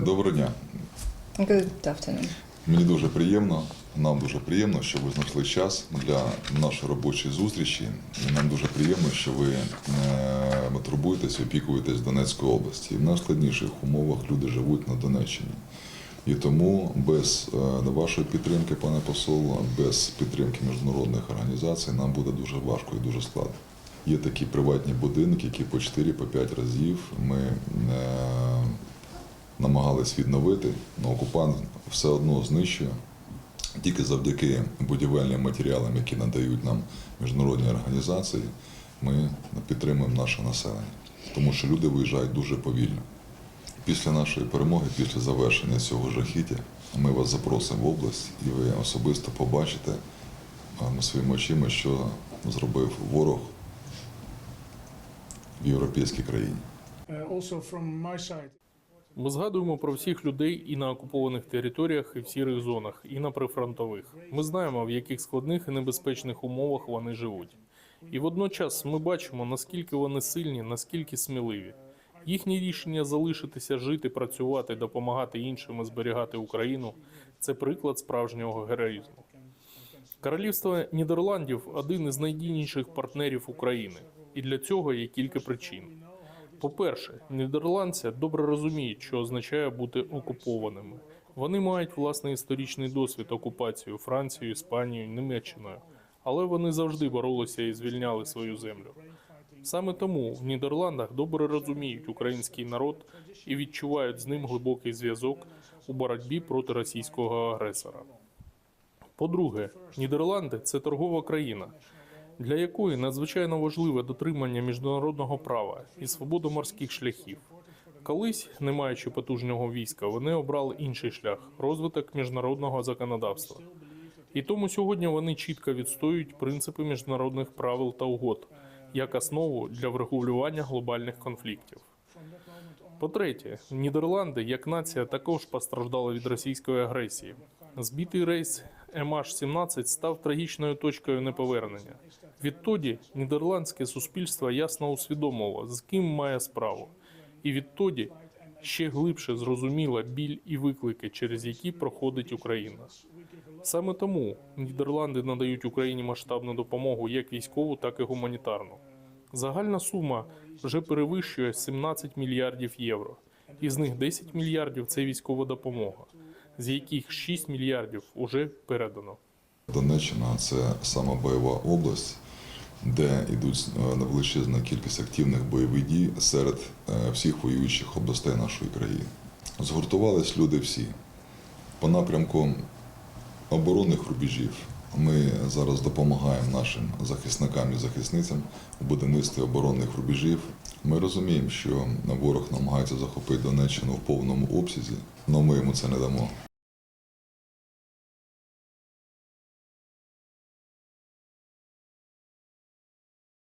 Доброго дня. Good afternoon. Мені дуже приємно, нам дуже приємно, що ви знайшли час для нашої робочої зустрічі. І нам дуже приємно, що ви е, турбуєтесь, опікуєтесь Донецької області. І в найскладніших умовах люди живуть на Донеччині. І тому без е, вашої підтримки, пане посол, без підтримки міжнародних організацій нам буде дуже важко і дуже складно. Є такі приватні будинки, які по 4-5 разів ми е, намагались відновити, але окупант все одно знищує. Тільки завдяки будівельним матеріалам, які надають нам міжнародні організації, ми підтримуємо наше населення, тому що люди виїжджають дуже повільно. Після нашої перемоги, після завершення цього жахіття, ми вас запросимо в область, і ви особисто побачите своїми очима, що зробив ворог в європейській країні. Ми згадуємо про всіх людей і на окупованих територіях, і в сірих зонах, і на прифронтових. Ми знаємо, в яких складних і небезпечних умовах вони живуть. І водночас ми бачимо, наскільки вони сильні, наскільки сміливі. Їхнє рішення залишитися жити, працювати, допомагати іншим і зберігати Україну це приклад справжнього героїзму. Королівство Нідерландів один із найдійніших партнерів України, і для цього є кілька причин. По-перше, нідерландці добре розуміють, що означає бути окупованими. Вони мають власний історичний досвід окупації Францією, Іспанією, Німеччиною, але вони завжди боролися і звільняли свою землю. Саме тому в Нідерландах добре розуміють український народ і відчувають з ним глибокий зв'язок у боротьбі проти російського агресора. По-друге, Нідерланди це торгова країна, для якої надзвичайно важливе дотримання міжнародного права і свободу морських шляхів. Колись, не маючи потужного війська, вони обрали інший шлях розвиток міжнародного законодавства. І тому сьогодні вони чітко відстоюють принципи міжнародних правил та угод як основу для врегулювання глобальних конфліктів. По-третє, Нідерланди як нація також постраждали від російської агресії. Збитий рейс MH17 став трагічною точкою неповернення. Відтоді нідерландське суспільство ясно усвідомило, з ким має справу, і відтоді ще глибше зрозуміло біль і виклики, через які проходить Україна. Саме тому Нідерланди надають Україні масштабну допомогу як військову, так і гуманітарну. Загальна сума вже перевищує 17 мільярдів євро. Із них 10 мільярдів це військова допомога, з яких 6 мільярдів уже передано. Донеччина це сама бойова область, де йдуть е, величезна кількість активних бойових дій серед е, всіх воюючих областей нашої країни. Згуртувались люди всі по напрямку оборонних рубежів. Ми зараз допомагаємо нашим захисникам і захисницям у будівництві оборонних рубежів. Ми розуміємо, що ворог намагається захопити Донеччину в повному обсязі, але ми йому це не дамо.